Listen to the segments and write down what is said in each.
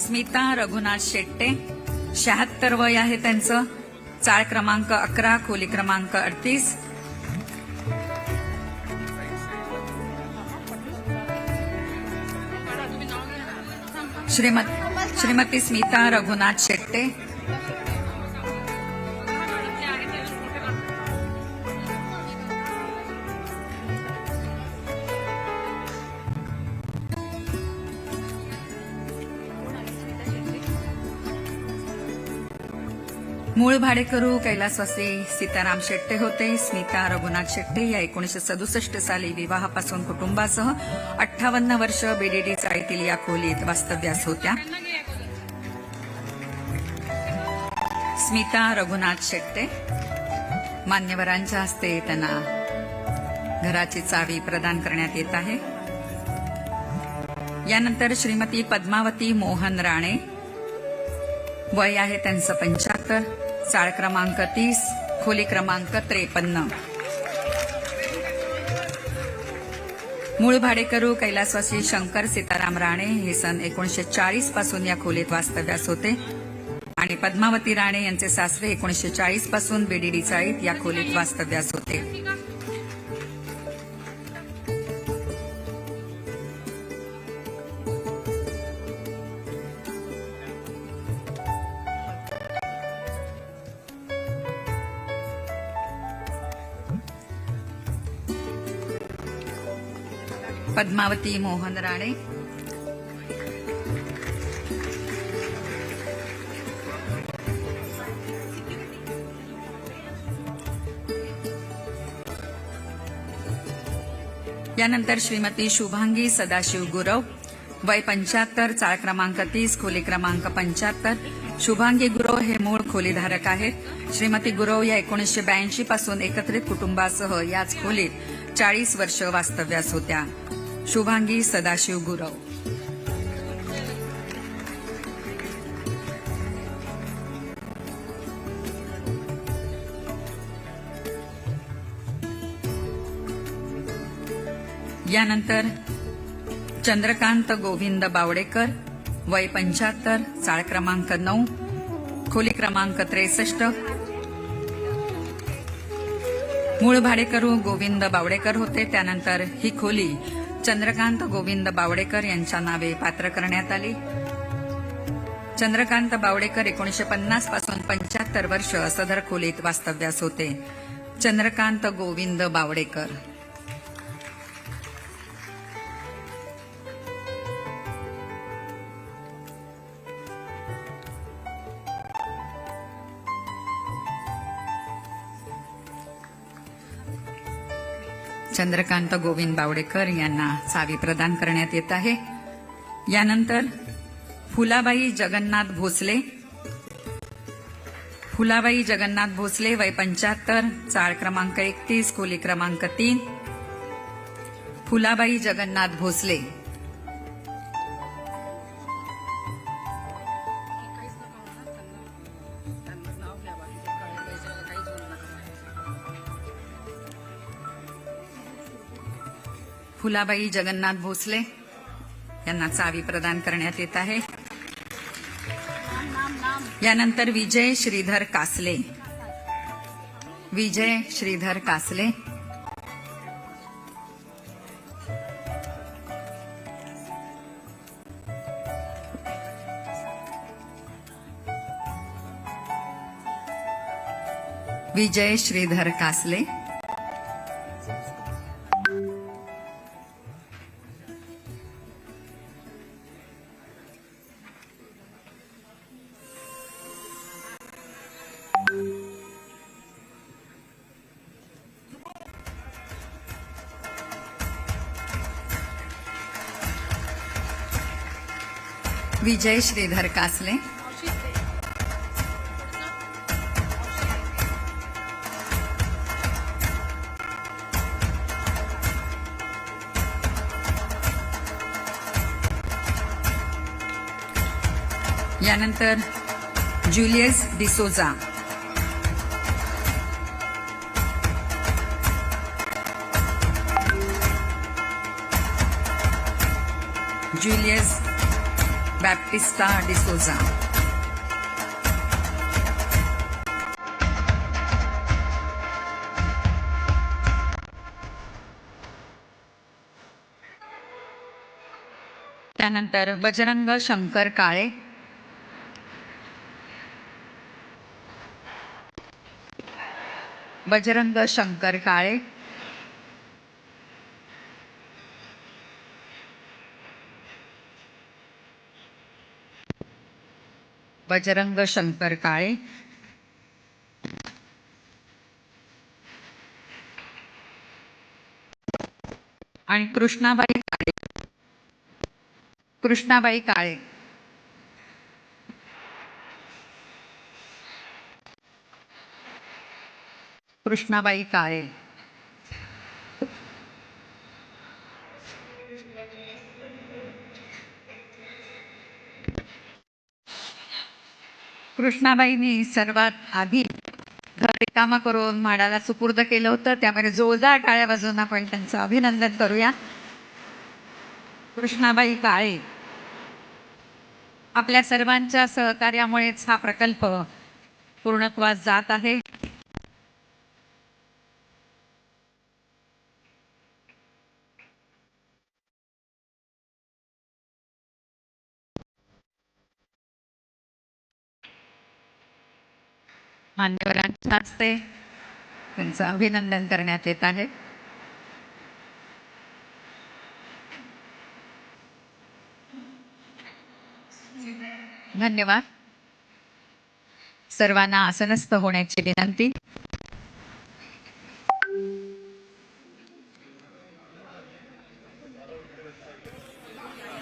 स्मिता रघुनाथ शेट्टे शहात्तर वय आहे त्यांचं. चाळ क्रमांक अकरा खोली क्रमांक अडतीस. श्रीमत श्रीमती स्मिता रघुनाथ शेट्टे. मूळ भाडेकरू कैलासवासी सीताराम शेट्टे होते. स्मिता रघुनाथ शेट्टे या एकोणीशे सदुसष्ट साली विवाहापासून कुटुंबासह अठ्ठावन्न वर्ष बीडीडी चाळीतील या खोलीत वास्तव्यास होत्या. स्मिता रघुनाथ शेट्टे मान्यवरांच्या हस्ते त्यांना घराची चावी प्रदान करण्यात येत आहे. यानंतर श्रीमती पद्मावती मोहन राणे वय आहे त्यांचं पंच्याहत्तर. चाळ क्रमांक तीस खोली क्रमांक त्रेपन्न. मूळ भाडेकरू कैलासवासी शंकर सीताराम राणे हे सन एकोणीशे चाळीसपासून या खोलीत वास्तव्यास होते. आणि पद्मावती राणे यांचे सासरे एकोणीशे चाळीसपासून बीडीडी चाळीत या खोलीत वास्तव्यास होते. पद्मावती मोहन राणे. यानंतर श्रीमती शुभांगी सदाशिव गुरव. वय पंच्याहत्तर चाळ क्रमांक तीस खोली क्रमांक पंच्याहत्तर. शुभांगी गुरव हे मूळ खोलीधारक आहेत. श्रीमती गुरव या एकोणीसशे ब्याऐंशी पासून एकत्रित कुटुंबासह याच खोलीत चाळीस वर्ष वास्तव्यास होत्या. शुभांगी सदाशिव गुरव. यानंतर चंद्रकांत गोविंद बावडेकर वय पंच्याहत्तर चाळ क्रमांक नऊ खोली क्रमांक त्रेसष्ट. मूळ भाडेकरू गोविंद बावडेकर होते त्यानंतर ही खोली चंद्रकांत गोविंद बावडेकर यांच्या नावे पात्र करण्यात आली. चंद्रकांत बावडेकर एकोणीशे पन्नासपासून पंच्याहत्तर वर्ष सदर खोलीत वास्तव्यास होते. चंद्रकांत गोविंद बावडेकर. चंद्रकांत गोविंद बावडेकर यांना चावी प्रदान करण्यात येत आहे. यानंतर फुलाबाई जगन्नाथ भोसले. फुलाबाई जगन्नाथ भोसले वय पंच्याहत्तर चाळ क्रमांक एकतीस खोली क्रमांक तीन. फुलाबाई जगन्नाथ भोसले. फुलाबाई जगन्नाथ भोसले यांना चावी प्रदान करण्यात येत आहे. यानंतर विजय श्रीधर कासले. विजय श्रीधर कासले. विजय श्रीधर कासले. विजय श्रीधर कासले. यानंतर Julius D'Souza Julius Baptista D'Souza त्यानंतर बजरंग शंकर काळे. बजरंग शंकर काळे. बजरंग शंकर काळे. आणि कृष्णाबाई काळे. कृष्णाबाई काळे. कृष्णाबाई काळे. कृष्णाबाईंनी सर्वात आधी घर रिकामा करून म्हाडाला सुपूर्द केलं होतं. त्यामुळे जोरदार टाळ्या बाजून आपण त्यांचं अभिनंदन करूया. कृष्णाबाई काळे आपल्या सर्वांच्या सहकार्यामुळेच हा प्रकल्प पूर्णत्वास जात आहे. मान्यवरांच्या हस्ते त्यांचं अभिनंदन करण्यात येत आहे. धन्यवाद. सर्वांना आसनस्थ होण्याची विनंती.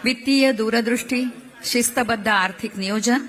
वित्तीय दूरदृष्टी शिस्तबद्ध आर्थिक नियोजन